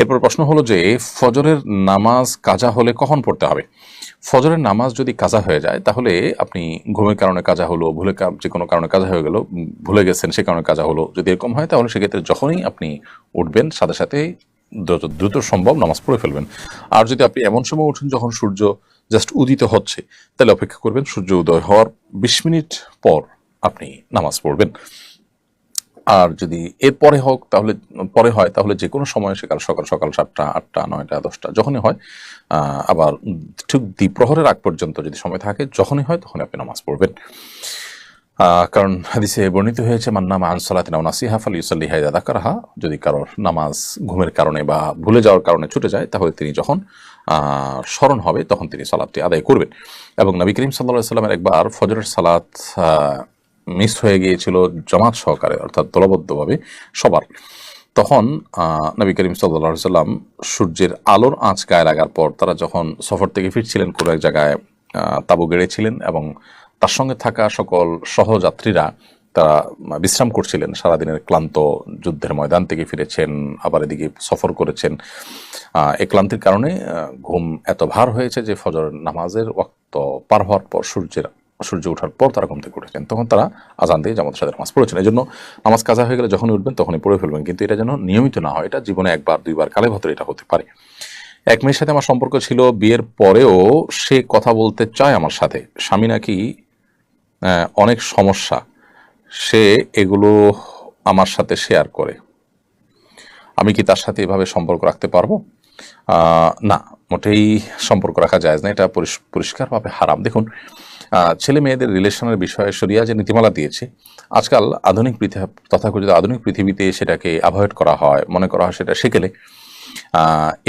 এরপর প্রশ্ন হলো যে, ফজরের নামাজ কাজা হলে কখন পড়তে হবে? ফজরের নামাজ যদি কাজা হয়ে যায়, তাহলে আপনি ঘুমের কারণে কাজা হলো ভুলে যে কোনো কারণে কাজা হয়ে গেল, ভুলে গেছেন সে কারণে কাজা হলো, যদি এরকম হয়, তাহলে সেক্ষেত্রে যখনই আপনি উঠবেন, সাথে সাথে দ্রুত দ্রুত সম্ভব নামাজ পড়ে ফেলবেন। আর যদি আপনি এমন সময় উঠেন যখন সূর্য জাস্ট উদিত হচ্ছে, তাহলে অপেক্ষা করবেন সূর্য উদয় হওয়ার বিশ মিনিট পর আপনি নামাজ পড়বেন। আর যদি এর পরে হোক, তাহলে, পরে হয়, তাহলে যে কোনো সময় সেকাল সকাল সকাল সাতটা, আটটা, নয়টা, দশটা, যখনই হয় আবার ঠিক দ্বিপ্রহরের আগ পর্যন্ত যদি সময় থাকে, যখনই হয় তখন আপনি নামাজ পড়বেন। কারণ হাদিসে বর্ণিত হয়েছে মান্নামা আনসালাতিনা নাসিহা ফাল ইউসাল্লি হাইদা দাকারাহা যদি কারোর নামাজ ঘুমের কারণে বা ভুলে যাওয়ার কারণে ছুটে যায়, তাহলে তিনি যখন স্মরণ হবে, তখন তিনি সালাদটি আদায় করবেন। এবং নবী করিম সাল্লাহ সাল্লামের একবার ফজরের সালাত মিস হয়ে গিয়েছিল জামাত সহকারে, অর্থাৎ দলবদ্ধভাবে সবার। তখন নবী করিম সাল্লা সাল্লাম সূর্যের আলোর আঁচ গায়ে লাগার পর তারা যখন সফর থেকে ফিরছিলেন, কোনো এক জায়গায় তাঁবু গেড়েছিলেন এবং তার সঙ্গে থাকা সকল সহযাত্রীরা তারা বিশ্রাম করছিলেন। সারাদিনের ক্লান্ত যুদ্ধের ময়দান থেকে ফিরেছেন, আবার এদিকে সফর করেছেন। এই ক্লান্তির কারণে ঘুম এত ভার হয়েছে যে ফজর নামাজের ওয়াক্ত পার হওয়ার পর সূর্যের সূর্য ওঠার পর তারা ঘুম থেকে উঠেছেন, তখন তারা আজান দিয়ে জামাতের সাথে নামাজ পড়েছেন। এই জন্য নামাজ কাজা হয়ে গেলে যখনই উঠবেন তখনই পড়ে ফেলবেন। কিন্তু এটা যেন নিয়মিত না হয়, এটা জীবনে একবার, দুইবার, কালে ভেতরে এটা হতে পারে। এক মেয়ের সাথে আমার সম্পর্ক ছিল বিয়ের পরেও সে কথা বলতে চায় আমার সাথে। স্বামী নাকি অনেক সমস্যা। সে এগুলো আমার সাথে শেয়ার করে। আমি কি তার সাথে এভাবে সম্পর্ক রাখতে পারব? না, মোটেই সম্পর্ক রাখা যায় না। এটা পরিষ- পরিষ্কারভাবে হারাম। দেখুন ছেলে মেয়েদের রিলেশনের বিষয়ে সরিয়া যে নীতিমালা দিয়েছে, আজকাল আধুনিক পৃথিবী তথাকথিত আধুনিক পৃথিবীতে সেটাকে অ্যাভয়েড করা হয়, মনে করা হয় সেটা সেকেলে।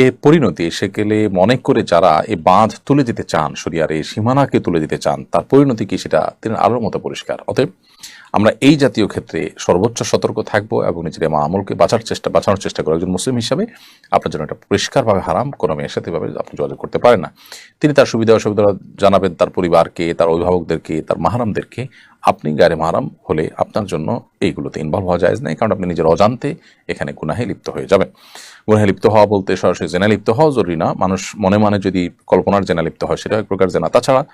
এ পরিণতি সেকেলে মনে করে যারা এ বাঁধ তুলে দিতে চান সরিয়ার এই সীমানাকে তুলে দিতে চান, তার পরিণতি কি সেটা তিনি আরও মতো পরিষ্কার। অতএব আমরা এই জাতীয় ক্ষেত্রে সর্বোচ্চ সতর্ক থাকব এবং নিজের মা আমলকে বাঁচার চেষ্টা বাঁচানোর চেষ্টা করব। একজন মুসলিম হিসাবে আপনার জন্য এটা পরিষ্কারভাবে হারাম, কোনো মেয়ের সাথে এভাবে আপনি যোগাযোগ করতে পারেন না। তিনি তার সুবিধা অসুবিধা জানাবেন তার পরিবারকে, তার অভিভাবকদেরকে, তার মাহারামদেরকে। আপনি গায়ে মাহারাম হলে আপনার জন্য এইগুলোতে ইনভলভ হওয়া যায় নাই কারণ আপনি নিজের অজান্তে এখানে গুনাহে লিপ্ত হয়ে যাবেন। গুনাহে লিপ্ত হওয়া বলতে সরাসরি জেনা লিপ্ত হওয়া জরুরি না। মানুষ মনে মনে যদি কল্পনার জেনা লিপ্ত হয়, সেটা এক প্রকার জেনা। তাছাড়া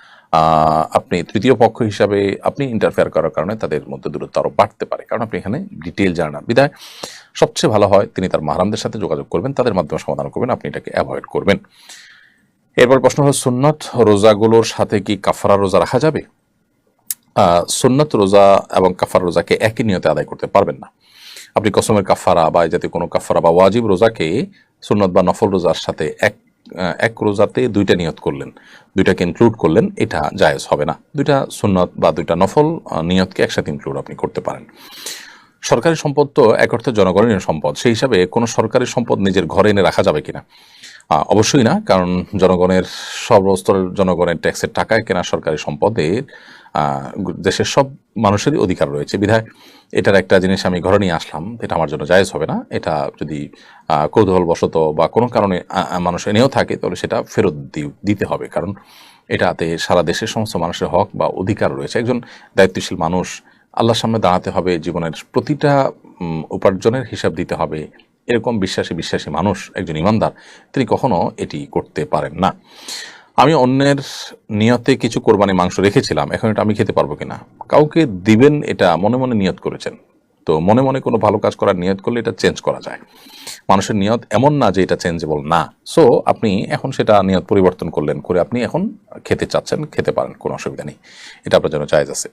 আপনি তৃতীয় পক্ষ হিসাবে আপনি ইন্টারফেয়ার করার কারণে তাদের মধ্যে দূরত্ব আরও বাড়তে পারে। কারণ আপনি এখানে ডিটেল জানেন। না বিদায়। সবচেয়ে ভালো হয়, তিনি তার মাহারামদের সাথে যোগাযোগ করবেন, তাদের মাধ্যমে সমাধান করবেন, আপনি এটাকে অ্যাভয়েড করবেন। এরপর প্রশ্ন হলো, সুন্নত রোজাগুলোর সাথে কি কাফারা রোজা রাখা যাবে? সুন্নত রোজা এবং কাফার রোজাকে একই নিয়তে আদায় করতে পারবেন না। আপনি কসমের কাফারা বা এই জাতীয় কোনো কাফারা বা ওয়াজিব রোজাকে সুন্নত বা নফল রোজার সাথে এক এক রোজাতে দুইটা নিয়ত করলেন। দুইটাকে ইনক্লুড করলেন, এটা জায়েজ হবে না। দুইটা সুন্নত বা দুইটা নফল নিয়তকে একসাথে ইনক্লুড আপনি করতে পারেন। সরকারি সম্পদ তো এক অর্থে জনগণের সম্পদ, সেই হিসাবে কোনো সরকারি সম্পদ নিজের ঘরে এনে রাখা যাবে কিনা? অবশ্যই না, কারণ জনগণের সর্বস্তরের জনগণের ট্যাক্সের টাকায় কেনা সরকারি সম্পদের দেশের সব মানুষেরই অধিকার রয়েছে। বিধায় এটার একটা জিনিস আমি ঘরে নিয়ে আসলাম, এটা আমার জন্য জায়েজ হবে না। এটা যদি কৌতূহলবশত বা কোনো কারণে মানুষ এনেও থাকে, তাহলে সেটা ফেরত দিতে হবে। কারণ এটাতে সারা দেশের সমস্ত মানুষের হক বা অধিকার রয়েছে। একজন দায়িত্বশীল মানুষ আল্লাহর সামনে দাঁড়াতে হবে, জীবনের প্রতিটা উপার্জনের হিসাব দিতে হবে। এরকম বিশ্বাসী বিশ্বাসী মানুষ একজন ইমানদার, তিনি কখনো এটি করতে পারেন না। আমি অন্যের নিয়তে কিছু কোরবানি মাংস রেখেছিলাম, এখন এটা আমি খেতে পারব কিনা? কাউকে দিবেন এটা মনে মনে নিয়ত করেছেন। তো মনে মনে কোনো ভালো কাজ করার নিয়ত করলে এটা চেঞ্জ করা যায়। মানুষের নিয়ত এমন না যে এটা চেঞ্জেবল না। সো, আপনি এখন সেটা নিয়ত পরিবর্তন করলেন করে আপনি এখন খেতে চাচ্ছেন, খেতে পারেন, কোনো অসুবিধা নেই। এটা আপনার জন্য চাইজ আছে।